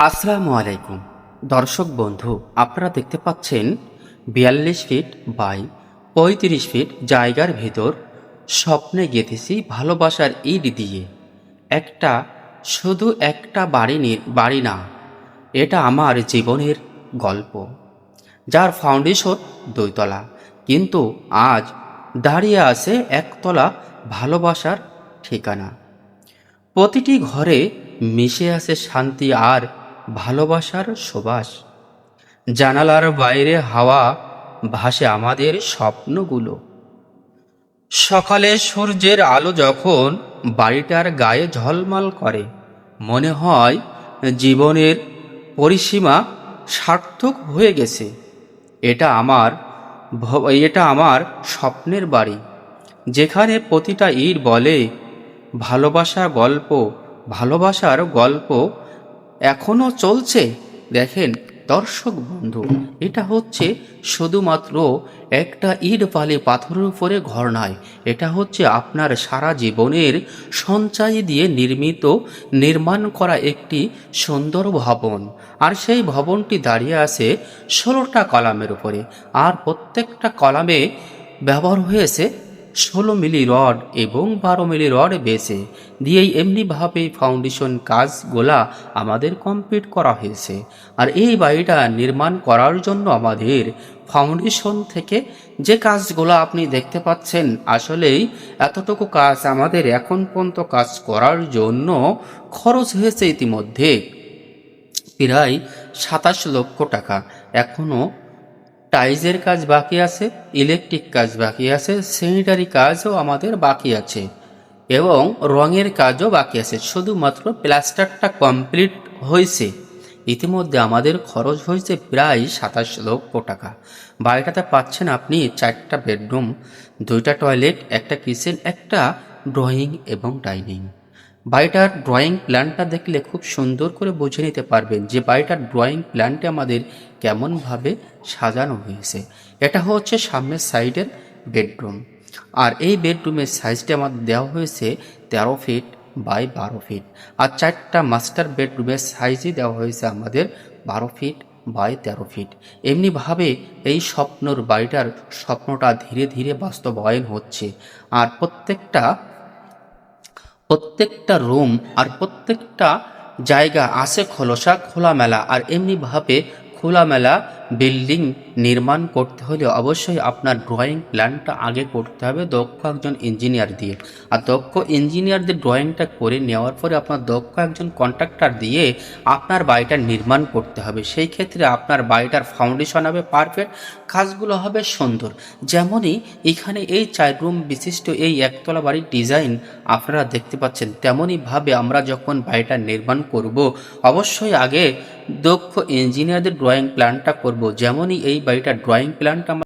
আসসালামু আলাইকুম। দর্শক বন্ধু, আপনারা দেখতে পাচ্ছেন বিয়াল্লিশ ফিট বাই পঁয়ত্রিশ ফিট জায়গার ভেতর স্বপ্নে গেঁথেছি ভালোবাসার ইট দিয়ে। একটা, শুধু একটা বাড়ি বাড়ি না, এটা আমার জীবনের গল্প, যার ফাউন্ডেশন দুইতলা। কিন্তু আজ দাঁড়িয়ে আছে একতলা ভালোবাসার ঠিকানা। প্রতিটি ঘরে মিশে আছে শান্তি আর ভালোবাসার সুবাস। জানালার বাইরে হাওয়া ভাসে আমাদের স্বপ্নগুলো। সকালে সূর্যের আলো যখন বাড়িটার গায়ে ঝলমল করে, মনে হয় জীবনের পরিসীমা সার্থক হয়ে গেছে। এটা আমার এটা আমার স্বপ্নের বাড়ি, যেখানে প্রতিটা ইট বলে, ভালোবাসার গল্প ভালোবাসার গল্প এখনও চলছে? দেখেন, দর্শক বন্ধু, এটা হচ্ছে শুধুমাত্র একটা ইট বালি পাথরের উপরে ঘর নয়, এটা হচ্ছে আপনার সারা জীবনের সঞ্চয় দিয়ে নির্মিত, নির্মাণ করা একটি সুন্দর ভবন। আর সেই ভবনটি দাঁড়িয়ে আছে ষোলোটা কলামের উপরে, আর প্রত্যেকটা কলামে ব্যবহার হয়েছে ষোলো মিলি রড এবং বারো মিলি রড বেছে দিয়েই এমনিভাবে ফাউন্ডেশন কাজগুলা আমাদের কমপ্লিট করা হয়েছে। আর এই বাড়িটা নির্মাণ করার জন্য আমাদের ফাউন্ডেশন থেকে যে কাজগুলো আপনি দেখতে পাচ্ছেন, আসলেই এতটুকু কাজ আমাদের এখন পর্যন্ত কাজ করার জন্য খরচ হয়েছে ইতিমধ্যে। প্রায় সাতাশ লক্ষ টাকা। এখনও টাইজের কাজ বাকি আছে, ইলেকট্রিক কাজ বাকি আছে, স্যানিটারি কাজও আমাদের বাকি আছে এবং রঙের কাজও বাকি আছে। শুধুমাত্র প্লাস্টারটা কমপ্লিট হয়েছে। ইতিমধ্যে আমাদের খরচ হয়েছে প্রায় সাতাশ লক্ষ টাকা। বাড়িটাতে পাচ্ছেন আপনি চারটা বেডরুম, দুইটা টয়লেট, একটা কিচেন, একটা ড্রয়িং এবং ডাইনিং। বাড়িটার ড্রয়িং প্ল্যানটা দেখলে খুব সুন্দর করে বুঝে নিতে পারবেন যে বাড়িটার ড্রয়িং প্ল্যানটা আমাদের কেমনভাবে সাজানো হয়েছে। এটা হচ্ছে সামনের সাইডের বেডরুম আর এই বেডরুমের সাইজটা আমাদের দেওয়া হয়েছে তেরো ফিট বাই বারো ফিট আর চারটা মাস্টার বেডরুমের সাইজই দেওয়া হয়েছে আমাদের বারো ফিট বাই তেরো ফিট এমনিভাবে এই স্বপ্নর বাড়িটার স্বপ্নটা ধীরে ধীরে বাস্তবায়ন হচ্ছে। আর প্রত্যেকটা প্রত্যেকটা রুম আর প্রত্যেকটা জায়গা আসে খোলসা খোলামেলা আর এমনিভাবে খোলামেলা বিল্ডিং নির্মাণ করতে হলে অবশ্যই আপনার ড্রয়িং প্ল্যানটা আগে করতে হবে, দক্ষ একজন ইঞ্জিনিয়ার দিয়ে। আর দক্ষ ইঞ্জিনিয়ারদের ড্রয়িংটা করে নেওয়ার পরে আপনার দক্ষ একজন কন্ট্রাক্টর দিয়ে আপনার বাড়িটা নির্মাণ করতে হবে। সেই ক্ষেত্রে আপনার বাড়িটার ফাউন্ডেশন হবে পারফেক্ট কাজগুলো হবে সুন্দর। যেমনই এখানে এই চার রুম বিশিষ্ট এই একতলা বাড়ির ডিজাইন আপনারা দেখতে পাচ্ছেন তেমনইভাবে আমরা যখন বাড়িটা নির্মাণ করব, অবশ্যই আগে দক্ষ ইঞ্জিনিয়ারদের ড্রয়িং প্ল্যানটা করব। যেমনই এই বাড়িটা ড্রয়িং প্ল্যানটা